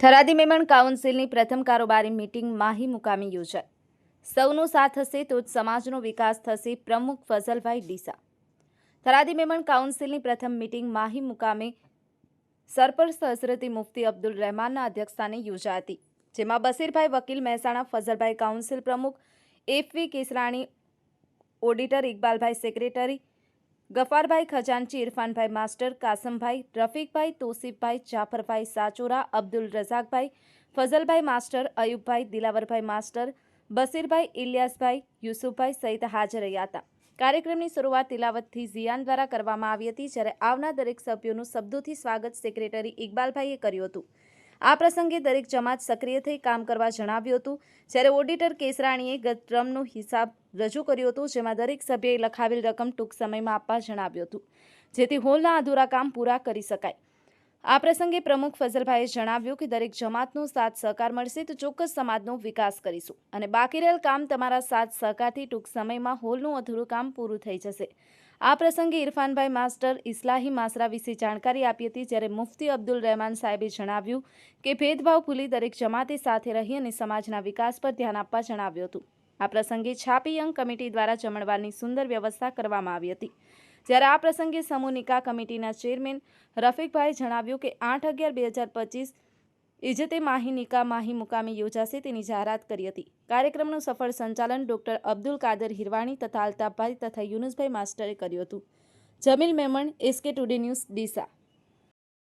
થરાદી મેમણ કાઉન્સિલની પ્રથમ કારોબારી મિટિંગ માહી મુકામી યોજાઈ. સૌનો સાથ હશે તો જ સમાજનો વિકાસ થશે, પ્રમુખ ફઝલભાઈ ડીસા. થરાદી મેમણ કાઉન્સિલની પ્રથમ મીટિંગ માહી મુકામે સરપરસ્ત હઝરતી મુફતી અબ્દુલ રહેમાનના અધ્યક્ષસ્થાને યોજાઈ હતી, જેમાં બસીરભાઈ વકીલ મહેસાણા, ફઝલભાઈ કાઉન્સિલ પ્રમુખ FV Kesrani auditor Iqbalbhai secretary, Gafarbhai ખજાનચી, Irfanbhai master, Kasambhai, Rafiqbhai Tosifbhai, Jafarbhai Sachora, Abdul Razakbhai, Fazalbhai master, Ayubbhai, Dilawarbhai master, Basirbhai, Iliyasbhai, Yusufbhai સહિત હાજર રહ્યા હતા. કાર્યક્રમની શરૂઆત તિલાવતથી ઝિયાન દ્વારા કરવામાં આવી હતી, જ્યારે આવનાર દરેક સભ્યોનું શબ્દોથી સ્વાગત સેક્રેટરી ઇકબાલભાઈએ કર્યું હતું. આ પ્રસંગે દરેક જમાત સક્રિય થઈ કામ કરવા જણાવ્યું હતું. જ્યારે ઓડિટર કેસરાણીએ ગત ટ્રમનો હિસાબ રજૂ કર્યો હતો, જેમાં દરેક સભ્યએ લખાવેલ રકમ ટૂંક સમયમાં આપવા જણાવ્યું હતું. જેથી હોલના અધૂરા કામ પૂરા કરી શકાય. આ પ્રસંગે પ્રમુખ ફઝલભાઈએ જણાવ્યું કે દરેક જમાતનો સાથ સહકાર મળશે તો ચોક્કસ સમાજનો વિકાસ કરીશું. અને બાકી રહેલ કામ તમારા સાથ સહકારથી ટૂંક સમયમાં હોલનું અધૂરું કામ પૂરું થઈ જશે. આ પ્રસંગે ઇરફાનભાઈ માસ્ટર ઇસ્લાહી માસરા વિશે જાણકારી આપી હતી, જ્યારે મુફતી અબ્દુલ રહેમાન સાહેબે જણાવ્યું કે ભેદભાવ ભૂલી દરેક જમાતે સાથે રહી અને સમાજના વિકાસ પર ધ્યાન આપવા જણાવ્યું હતું. આ પ્રસંગે છાપી યંગ કમિટી દ્વારા જમણવારની સુંદર વ્યવસ્થા કરવામાં આવી હતી. જ્યારે આ પ્રસંગે સમૂહ નિકાહ કમિટીના ચેરમેન રફીકભાઈએ જણાવ્યું કે આઠ અગિયાર બે હજાર પચીસ ઇજતે માહી નિકાહ, માહી મુકામે યોજાશે તેની જાહેરાત કરી હતી. કાર્યક્રમનું સફળ સંચાલન ડોક્ટર અબ્દુલ કાદર હિરવાણી તથા અલ્તાફભાઈ તથા યુનુસભાઈ માસ્ટરે કર્યું હતું. Jamil Memon, SK today news Deesa.